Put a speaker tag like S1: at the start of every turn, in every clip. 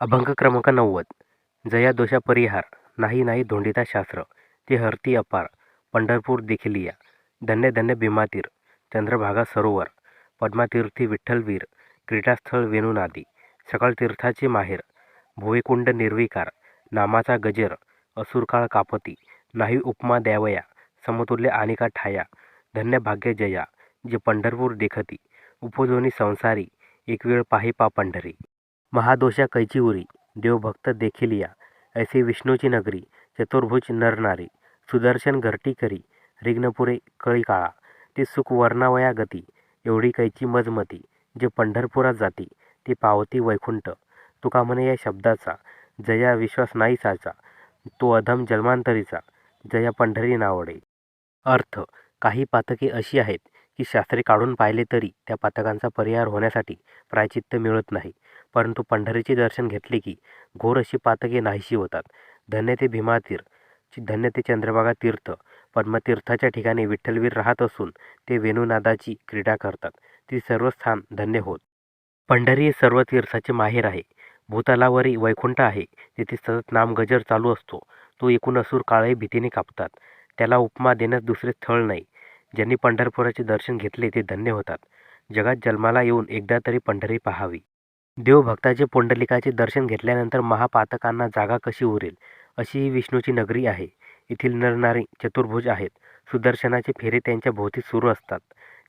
S1: अभंग क्रमांक नव्वद. जया दोषा परिहार नाही नाही धोंडिता शास्त्र ते हरती अपार पंढरपूर देखिलिया धन्य धन्य भीमातीर चंद्रभागा सरोवर पद्मातीर्थी विठ्ठलवीर क्रीडास्थळ वेणुनादी सकाळ तीर्थाचे माहेर भुवेकुंड निर्विकार नामाचा गजर असुरकाळ कापती नाही उपमा द्यावया समतुल्य आणिका ठाया धन्य भाग्य जया जे पंढरपूर देखती उपजोनी संसारी एक वेळ पाही पा पंढरी. महादोषा कैची उरी देवभक्त देखील या. ऐसे विष्णूची नगरी चतुर्भुज नरनारी सुदर्शन घरटी करी रिग्नपुरे कळी काळा. ती सुख वर्णावया गती एवढी कैची मजमती जे पंढरपुरात जाती ती पावती वैकुंठ. तुका म्हणे या शब्दाचा जया विश्वास नाही साचा तो अधम जन्मांतरीचा जया पंढरी नावडे. अर्थ काही पातके अशी आहेत की शास्त्रे काढून पाहिले तरी त्या पातकांचा परिहार होण्यासाठी प्रायचित्त मिळत नाही. परंतु पंढरीचे दर्शन घेतले की घोर अशी पातके नाहीशी होतात. धन्य ते भीमातीर धन्य ते चंद्रभागा तीर्थ. पद्मतीर्थाच्या ठिकाणी विठ्ठलवीर राहत असून ते वेणुनादाची क्रीडा करतात. ती सर्व स्थान धन्य होत. पंढरी हे सर्व तीर्थाचे माहेर आहे. भूतलावरी वैकुंठ आहे. तिथे सतत नामगजर चालू असतो. तो एकूण असूर काळे भीतीने कापतात. त्याला उपमा देण्यास दुसरे स्थळ नाही. ज्यांनी पंढरपुराचे दर्शन घेतले ते धन्य होतात. जगात जन्माला येऊन एकदा तरी पंढरी पाहावी. देवभक्ताचे पुंडलिकाचे दर्शन घेतल्यानंतर महापातकांना जागा कशी उरेल अशी ही विष्णूची नगरी आहे. येथील नरनारी चतुर्भुज आहेत. सुदर्शनाचे फेरे त्यांच्या भोवती सुरू असतात.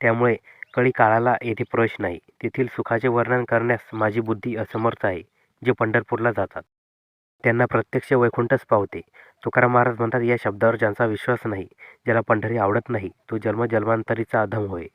S1: त्यामुळे कळी काळाला येथे प्रवेश नाही. तेथील सुखाचे वर्णन करण्यास माझी बुद्धी असमर्थ आहे जे पंढरपूरला जातात. त्यांना प्रत्यक्ष वैकुंठच पावते. तुकाराम महाराज म्हणतात या शब्दावर ज्यांचा विश्वास नाही ज्याला पंढरी आवडत नाही तो जन्मजन्मांतरीचा अधम होय.